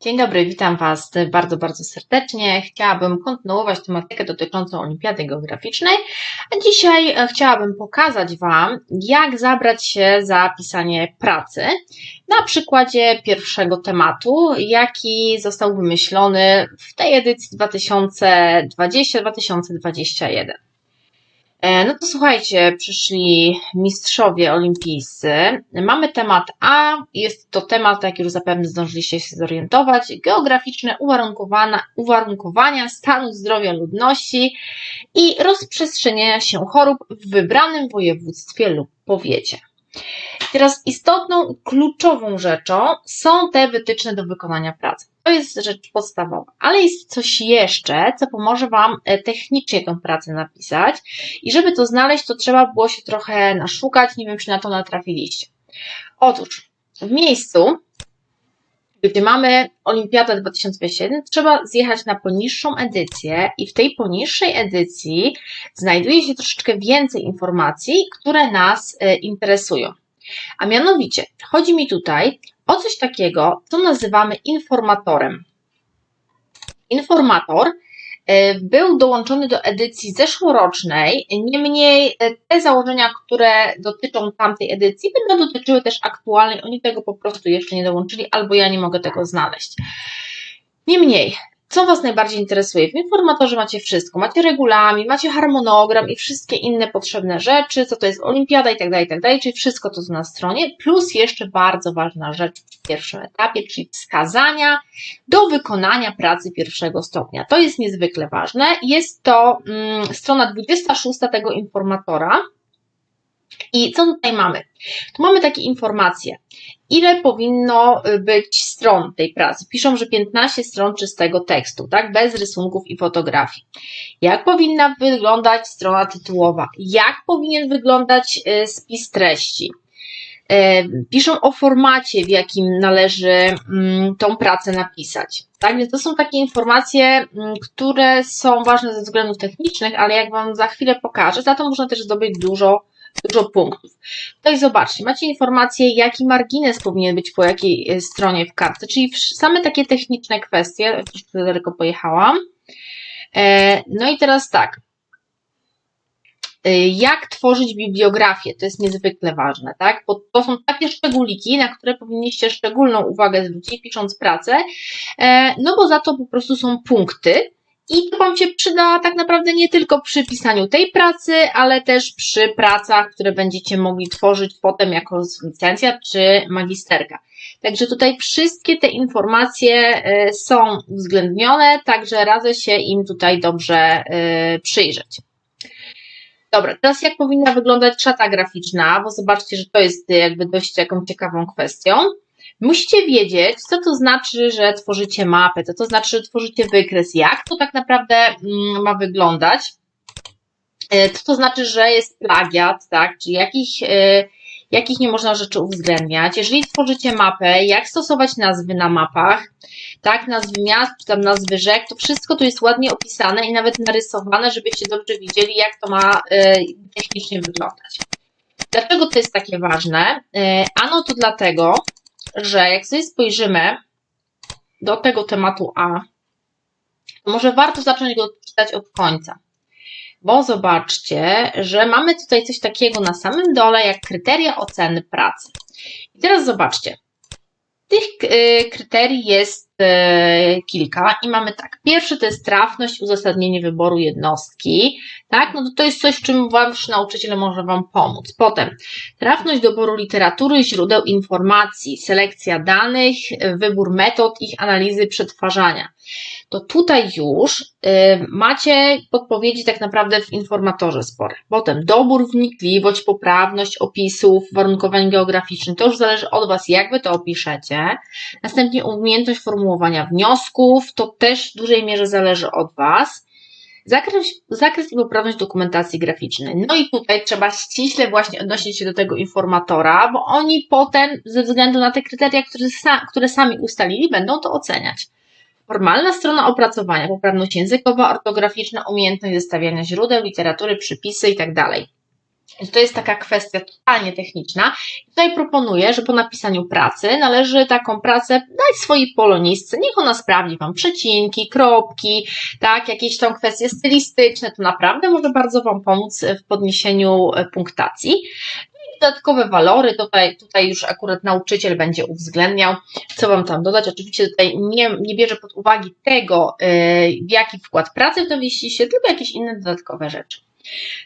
Dzień dobry, witam Was bardzo, bardzo serdecznie. Chciałabym kontynuować tematykę dotyczącą Olimpiady Geograficznej, a dzisiaj e, chciałabym pokazać Wam, jak zabrać się za pisanie pracy na przykładzie pierwszego tematu, jaki został wymyślony w tej edycji 2020-2021. E, no to słuchajcie, przyszli mistrzowie olimpijscy. Mamy temat A, jest to temat, jak już zapewne zdążyliście się zorientować, geograficzne uwarunkowania, uwarunkowania stanu zdrowia ludności i rozprzestrzeniania się chorób w wybranym województwie lub powiecie. Teraz istotną, kluczową rzeczą są te wytyczne do wykonania pracy. To jest rzecz podstawowa, ale jest coś jeszcze, co pomoże Wam e, technicznie tę pracę napisać. I żeby to znaleźć, to trzeba było się trochę naszukać. Nie wiem, czy na to natrafiliście. Otóż w miejscu, gdzie mamy Olimpiadę 2021, trzeba zjechać na poniższą edycję i w tej poniższej edycji znajduje się troszeczkę więcej informacji, które nas e, interesują. A mianowicie, chodzi mi tutaj o coś takiego, co nazywamy informatorem. Informator e, był dołączony do edycji zeszłorocznej, niemniej e, te założenia, które dotyczą tamtej edycji, będą dotyczyły też aktualnej. Oni tego po prostu jeszcze nie dołączyli, albo ja nie mogę tego znaleźć. Niemniej, co Was najbardziej interesuje? W informatorze macie wszystko. Macie regulamin, macie harmonogram i wszystkie inne potrzebne rzeczy, co to jest olimpiada i tak dalej, tak dalej, czyli wszystko to na stronie, plus jeszcze bardzo ważna rzecz w pierwszym etapie, czyli wskazania do wykonania pracy pierwszego stopnia. To jest niezwykle ważne. Jest to mm, strona 26 tego informatora. I co tutaj mamy? Tu mamy takie informacje. Ile powinno y, być stron tej pracy? Piszą, że 15 stron czystego tekstu, tak? Bez rysunków i fotografii. Jak powinna wyglądać strona tytułowa? Jak powinien wyglądać y, spis treści? Y, piszą o formacie, w jakim należy mm, tą pracę napisać. Tak, więc to są takie informacje, mm, które są ważne ze względów technicznych, ale jak Wam za chwilę pokażę, za to można też zdobyć dużo dużo punktów. Tutaj zobaczcie, macie informację, jaki margines powinien być po jakiej e, stronie w kartce, czyli same takie techniczne kwestie, troszkę daleko pojechałam. E, no i teraz tak, e, jak tworzyć bibliografię, to jest niezwykle ważne, tak? Bo to są takie szczególiki, na które powinniście szczególną uwagę zwrócić, pisząc pracę, no bo za to po prostu są punkty, i to Wam się przyda tak naprawdę nie tylko przy pisaniu tej pracy, ale też przy pracach, które będziecie mogli tworzyć potem jako licencjat czy magisterka. Także tutaj wszystkie te informacje e, są uwzględnione, także radzę się im tutaj dobrze e, przyjrzeć. Dobra, teraz jak powinna wyglądać szata graficzna, bo zobaczcie, że to jest jakby dość taką ciekawą kwestią. Musicie wiedzieć, co to znaczy, że tworzycie mapę, co to znaczy, że tworzycie wykres, jak to tak naprawdę mm, ma wyglądać, e, co to znaczy, że jest plagiat, tak, czy jakich, e, jakich nie można rzeczy uwzględniać. Jeżeli tworzycie mapę, jak stosować nazwy na mapach, tak, nazwy miast, czy tam nazwy rzek, to wszystko tu jest ładnie opisane i nawet narysowane, żebyście dobrze widzieli, jak to ma e, technicznie wyglądać. Dlaczego to jest takie ważne? Ano to dlatego, że jak sobie spojrzymy do tego tematu A, to może warto zacząć go czytać od końca. Bo zobaczcie, że mamy tutaj coś takiego na samym dole, jak kryteria oceny pracy. I teraz zobaczcie. Tych y, kryterii jest E, kilka i mamy tak. Pierwszy to jest trafność, uzasadnienie wyboru jednostki, tak? No to, to jest coś, w czym wasz nauczyciel może Wam pomóc. Potem trafność doboru literatury, źródeł informacji, selekcja danych, wybór metod ich analizy przetwarzania. To tutaj już y, macie podpowiedzi tak naprawdę w informatorze spore. Potem dobór, wnikliwość, poprawność opisów, warunkowań geograficznych. To już zależy od Was, jak Wy to opiszecie. Następnie umiejętność formułowania wniosków, to też w dużej mierze zależy od Was. Zakres, zakres i poprawność dokumentacji graficznej. No i tutaj trzeba ściśle właśnie odnosić się do tego informatora, bo oni potem, ze względu na te kryteria, które, które sami ustalili, będą to oceniać. Formalna strona opracowania, poprawność językowa, ortograficzna, umiejętność zestawiania źródeł, literatury, przypisy itd. Tak to jest taka kwestia totalnie techniczna. Tutaj proponuję, że po napisaniu pracy należy taką pracę dać swojej polonistce. Niech ona sprawdzi Wam przecinki, kropki, tak, jakieś tam kwestie stylistyczne. To naprawdę może bardzo Wam pomóc w podniesieniu e, punktacji. Dodatkowe walory, tutaj, tutaj już akurat nauczyciel będzie uwzględniał, co Wam tam dodać. Oczywiście tutaj nie, nie bierze pod uwagę tego, e, w jaki wkład pracy to wieścicie, tylko jakieś inne dodatkowe rzeczy.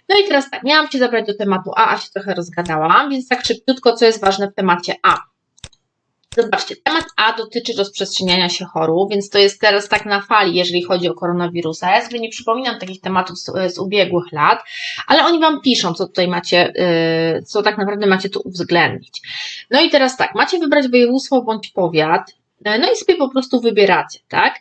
No i teraz tak, miałam Cię zabrać do tematu A, a się trochę rozgadałam, więc tak szybciutko, co jest ważne w temacie A. Zobaczcie, temat A dotyczy rozprzestrzeniania się chorób, więc to jest teraz tak na fali, jeżeli chodzi o koronawirusa. Ja sobie nie przypominam takich tematów z, z ubiegłych lat, ale oni Wam piszą, co tutaj macie, yy, co tak naprawdę macie tu uwzględnić. No i teraz tak, macie wybrać województwo bądź powiat, no i sobie po prostu wybieracie, tak?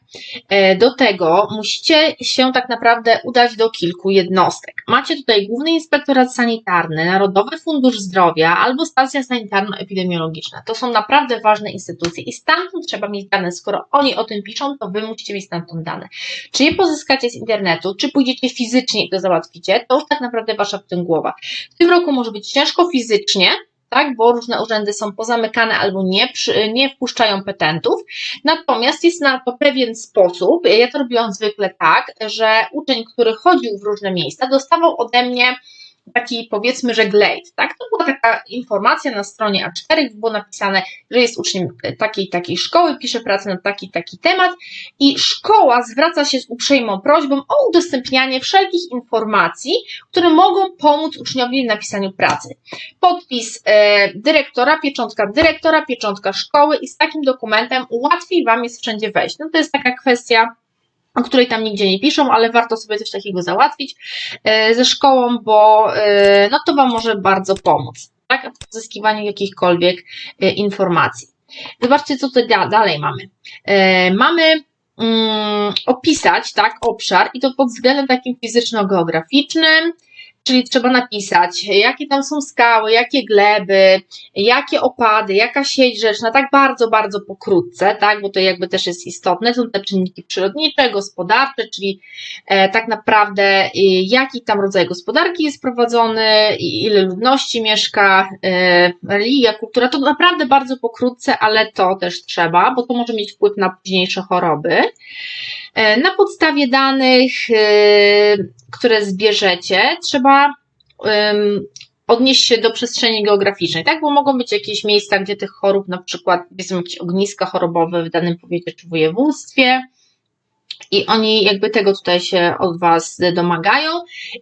E, do tego musicie się tak naprawdę udać do kilku jednostek. Macie tutaj Główny Inspektorat Sanitarny, Narodowy Fundusz Zdrowia albo Stacja Sanitarno-Epidemiologiczna. To są naprawdę ważne instytucje i stamtąd trzeba mieć dane. Skoro oni o tym piszą, to wy musicie mieć stamtąd dane. Czy je pozyskacie z internetu, czy pójdziecie fizycznie i to załatwicie, to już tak naprawdę wasza w tym głowa. W tym roku może być ciężko fizycznie, tak, bo różne urzędy są pozamykane albo nie, nie wpuszczają petentów. Natomiast jest na to pewien sposób. Ja to robiłam zwykle tak, że uczeń, który chodził w różne miejsca, dostawał ode mnie taki powiedzmy, że glade, tak? To była taka informacja na stronie A4, było napisane, że jest uczniem takiej takiej szkoły, pisze pracę na taki taki temat i szkoła zwraca się z uprzejmą prośbą o udostępnianie wszelkich informacji, które mogą pomóc uczniowi w napisaniu pracy. Podpis e, dyrektora, pieczątka dyrektora, pieczątka szkoły i z takim dokumentem łatwiej Wam jest wszędzie wejść. No to jest taka kwestia o której tam nigdzie nie piszą, ale warto sobie coś takiego załatwić e, ze szkołą, bo e, no to Wam może bardzo pomóc tak, w pozyskiwaniu jakichkolwiek e, informacji. Zobaczcie, co tutaj dalej mamy. Mamy mm, opisać tak, obszar i to pod względem takim fizyczno-geograficznym, Czyli trzeba napisać, jakie tam są skały, jakie gleby, jakie opady, jaka sieć rzeczna, tak bardzo, bardzo pokrótce, tak, bo to jakby też jest istotne. Są te czynniki przyrodnicze, gospodarcze, czyli e, tak naprawdę e, jaki tam rodzaj gospodarki jest prowadzony, ile ludności mieszka, e, religia, kultura, to naprawdę bardzo pokrótce, ale to też trzeba, bo to może mieć wpływ na późniejsze choroby. E, na podstawie danych, e, które zbierzecie, trzeba odnieść się do przestrzeni geograficznej, tak? Bo mogą być jakieś miejsca, gdzie tych chorób, na przykład, są jakieś ogniska chorobowe w danym powiecie czy województwie, i oni jakby tego tutaj się od Was domagają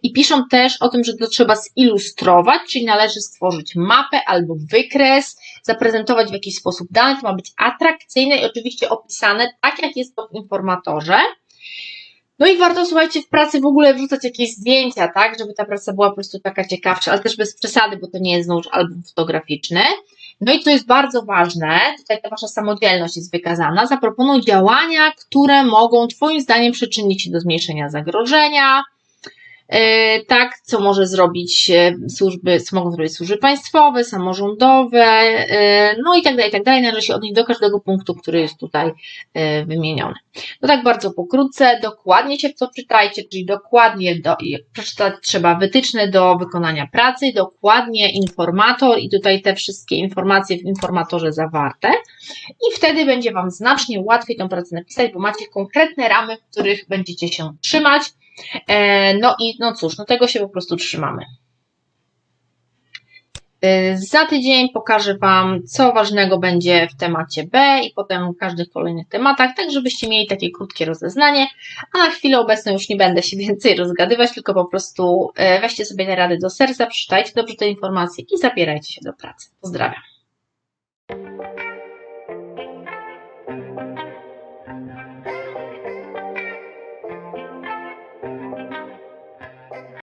i piszą też o tym, że to trzeba zilustrować, czyli należy stworzyć mapę albo wykres, zaprezentować w jakiś sposób dane, to ma być atrakcyjne i oczywiście opisane tak, jak jest to w informatorze. No i warto, słuchajcie, w pracy w ogóle wrzucać jakieś zdjęcia, tak, żeby ta praca była po prostu taka ciekawsza, ale też bez przesady, bo to nie jest znowuż album fotograficzny. No i co jest bardzo ważne, tutaj ta Wasza samodzielność jest wykazana, zaproponuj działania, które mogą Twoim zdaniem przyczynić się do zmniejszenia zagrożenia, tak, co może zrobić e, służby, co mogą zrobić służby państwowe, samorządowe, e, no i tak dalej, i tak dalej. Należy się odnieść do każdego punktu, który jest tutaj wymieniony. No tak bardzo pokrótce, dokładnie się w to czytajcie, czyli dokładnie do, przeczytać trzeba wytyczne do wykonania pracy, dokładnie informator i tutaj te wszystkie informacje w informatorze zawarte i wtedy będzie Wam znacznie łatwiej tą pracę napisać, bo macie konkretne ramy, w których będziecie się trzymać, E, no i no cóż, no tego się po prostu trzymamy. E, za tydzień pokażę Wam, co ważnego będzie w temacie B i potem w każdych kolejnych tematach, tak żebyście mieli takie krótkie rozeznanie, a na chwilę obecną już nie będę się więcej rozgadywać, tylko po prostu e, weźcie sobie te rady do serca, przeczytajcie dobrze te informacje i zabierajcie się do pracy. Pozdrawiam.